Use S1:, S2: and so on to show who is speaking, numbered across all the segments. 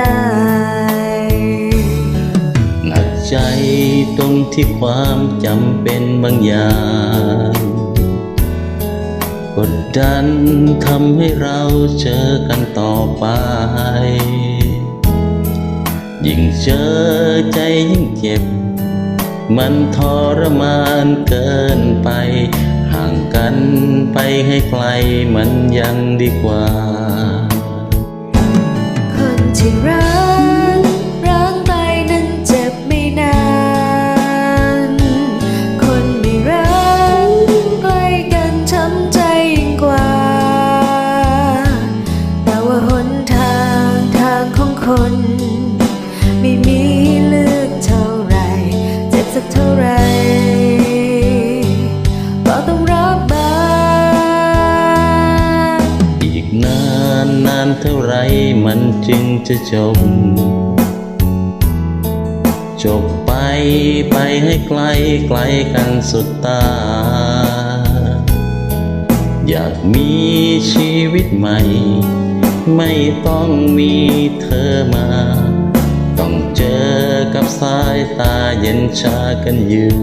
S1: ้
S2: หนักใจตรงที่ความจำเป็นบางอย่าง กดดันทำให้เราเจอกันต่อไป ยิ่งเจอใจยิ่งเจ็บ มันทรมานเกินไป ห่างกันไปให้ไกลมันยังดีกว่า
S1: ที่รักร้างไปนั้นเจ็บไม่นาน คนไม่รักใกล้กันช้ำใจยิ่งกว่า แต่ว่าหนทางทางของคน ไม่มีเลือกเท่าไร เจ็บสักเท่าไร มั
S2: นจึงจะจบ จบไปไปให้ไกลไกลกันสุดตา อยากมีชีวิตใหม่ ไม่ต้องมีเธอมา ต้องเจอกับสายตาเย็นชากันอยู่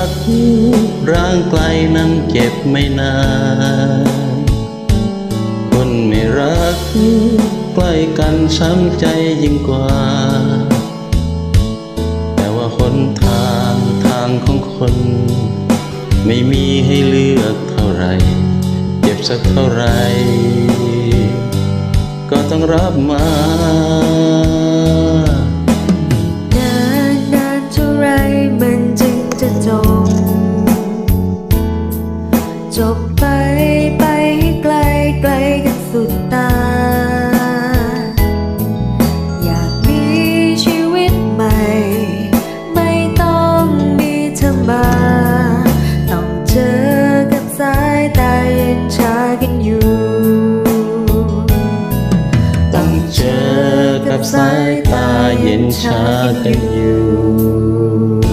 S1: รัก
S2: ร่างไกลนั้นเจ็บไม่นาน คนไม่รัก ใกล้กันช้ำใจยิ่งกว่า แต่ว่าคนทางทางของคน ไม่มีให้เลือกเท่าไหรเจ็บสักเท่าไหรก็ต้องรับมา กับสายตาเย็นชากันอยู่